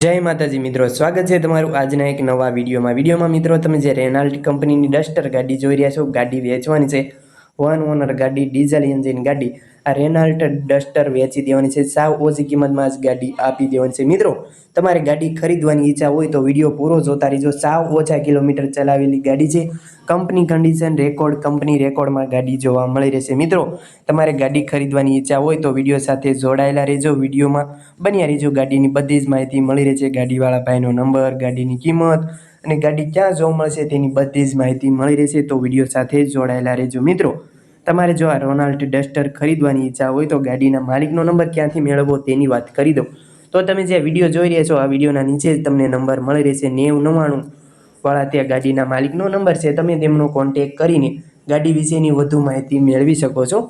જય માતાજી મિત્રો, સ્વાગત છે તમારું આજના એક નવા વિડીયોમાં. વિડીયોમાં મિત્રો, તમે જે રેનાલ્ટ કંપનીની ડસ્ટર ગાડી જોઈ રહ્યા છો, ગાડી વેચવાની છે. વન ઓનર ગાડી ડીઝલ એન્જિન ગાડી, આ રેનાલ્ટ ડસ્ટર વેચી દેવાની છે. સાવ ઓછી કિંમતમાં જ ગાડી આપી દેવાની છે. મિત્રો, તમારે ગાડી ખરીદવાની ઈચ્છા હોય તો વીડિયો પૂરો જોતા રહીજો. સાવ ઓછા કિલોમીટર ચલાવેલી ગાડી છે. કંપની કન્ડિશન રેકોર્ડ કંપની રેકોર્ડમાં ગાડી જોવા મળી રહેશે. મિત્રો, તમારે ગાડી ખરીદવાની ઈચ્છા હોય તો વીડિયો સાથે જોડાયેલા રહેજો. વિડીયોમાં બન્યા રહેજો. ગાડીની બધી જ માહિતી મળી રહેશે ગાડીવાળા ભાઈનો નંબર ગાડીની કિંમત અને ગાડી ક્યાં જોવા મળશે તેની બધી જ માહિતી મળી રહેશે. તો વીડિયો સાથે જોડાયેલા રહેજો મિત્રો. તમારે જો આ રોનાલ્ડ ડસ્ટર ખરીદવાની ઈચ્છા હોય તો ગાડીના માલિકનો નંબર ક્યાંથી મેળવવો તેની વાત કરી દઉં. તો તમે જે વીડિયો જોઈ રહ્યા છો, આ વિડીયોના નીચે જ તમને નંબર મળી રહેશે નેવું નવ્વાણું વાળા. ત્યાં ગાડીના માલિકનો નંબર છે, તમે તેમનો કોન્ટેક કરીને ગાડી વિશેની વધુ માહિતી મેળવી શકો છો.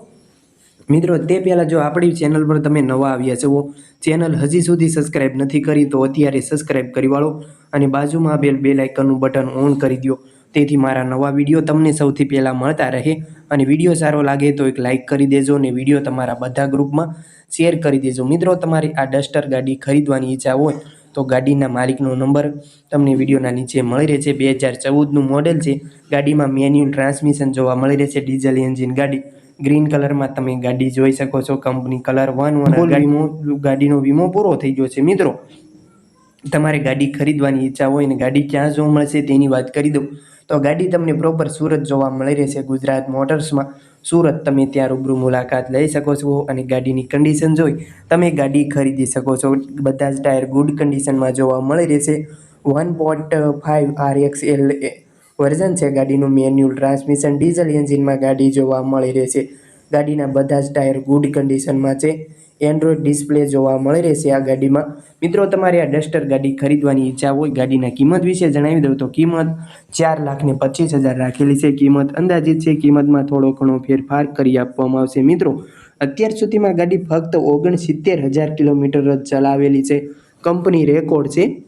મિત્રો, તે પહેલાં જો આપણી ચેનલ પર તમે નવા આવ્યા છો ચેનલ હજી સુધી સબસ્ક્રાઇબ નથી કરી, તો અત્યારે સબસ્ક્રાઇબ કરી વાળો અને બાજુમાં આપેલ બે લાઇકનનું બટન ઓન કરી દો તેથી મારા નવા વીડિયો તમને સૌથી પહેલાં મળતા રહે અને વીડિયો સારો લાગે તો એક લાઇક કરી દેજો અને વીડિયો તમારા બધા ગ્રુપમાં શેર કરી દેજો. મિત્રો, તમારી આ ડસ્ટર ગાડી ખરીદવાની ઈચ્છા હોય તો ગાડીના માલિકનો નંબર તમને વિડીયોના નીચે મળી રહે છે બે હજાર ચૌદનું મોડેલ છે. ગાડીમાં મેન્યુઅલ ટ્રાન્સમિશન જોવા મળી રહે છે ડીઝલ એન્જિન ગાડી. ગ્રીન કલરમાં તમે ગાડી જોઈ શકો છો. કંપની કલર વન વન વીમો. ગાડીનો વીમો પૂરો થઈ ગયો છે. મિત્રો તમારે ગાડી ખરીદવાની ઈચ્છા હોય ને ગાડી ક્યાં જોવા મળશે તેની વાત કરી દઉં. તો ગાડી તમને પ્રોપર સુરત જોવા મળી રહેશે ગુજરાત મોટર્સમાં. સુરત તમે ત્યાં રૂબરૂ મુલાકાત લઈ શકો છો અને ગાડીની કન્ડિશન જોઈ. તમે ગાડી ખરીદી શકો છો. બધા જ ટાયર ગુડ કન્ડિશનમાં જોવા મળી રહેશે. One point five R X L version છે ગાડીનું મેન્યુઅલ ટ્રાન્સમિશન ડીઝલ એન્જિનમાં ગાડી જોવા મળી રહેશે. ગાડીના બધા જ ટાયર ગુડ કન્ડિશનમાં છે. એન્ડ્રોઈડ ડિસ્પ્લે જોવા મળી રહેશે આ ગાડીમાં. મિત્રો, તમારે આ ડસ્ટર ગાડી ખરીદવાની ઈચ્છા હોય, ગાડીના કિંમત વિશે જણાવી દઉં તો કિંમત ચાર લાખને પચીસ હજાર રાખેલી છે. કિંમત અંદાજિત છે, કિંમતમાં થોડો ઘણો ફેરફાર કરી આપવામાં આવશે. મિત્રો, અત્યાર સુધીમાં ગાડી ફક્ત ઓગણસિત્તેર હજાર કિલોમીટર જ ચલાવેલી છે. કંપની રેકોર્ડ છે.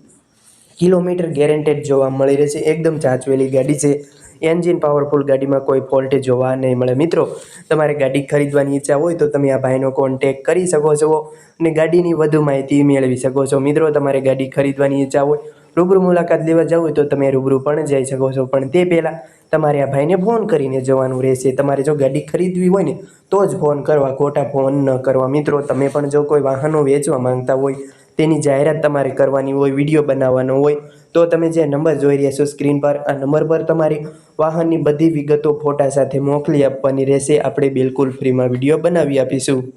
કિલોમીટર ગેરેન્ટેડ જોવા મળી રહેશે. એકદમ ચાચવેલી ગાડી છે. એન્જિન પાવરફુલ ગાડીમાં કોઈ ફોલ્ટ જોવા નહીં મળે. મિત્રો, તમારે ગાડી ખરીદવાની ઈચ્છા હોય તો તમે આ ભાઈનો કોન્ટેક કરી શકો છો અને ગાડીની વધુ માહિતી મેળવી શકો છો. મિત્રો, તમારે ગાડી ખરીદવાની ઈચ્છા હોય, રૂબરૂ મુલાકાત લેવા જવું હોય તો તમે રૂબરૂ પણ જઈ શકો છો. પણ તે પહેલાં તમારે આ ભાઈને ફોન કરીને જવાનું રહેશે. તમારે જો ગાડી ખરીદવી હોય ને, તો જ ફોન કરવા. ખોટા ફોન ન કરવા. મિત્રો, તમે પણ જો કોઈ વાહનો વેચવા માંગતા હોય તેની જાહેરાત તમારે કરવાની હોય, વીડિયો બનાવવાનો હોય, તો તમે જે નંબર જોઈ રહ્યા છો સ્ક્રીન પર, આ નંબર પર તમારી વાહનની બધી વિગતો ફોટા સાથે મોકલી આપવાની રહેશે. આપણે બિલકુલ ફ્રીમાં વીડિયો બનાવી આપીશું.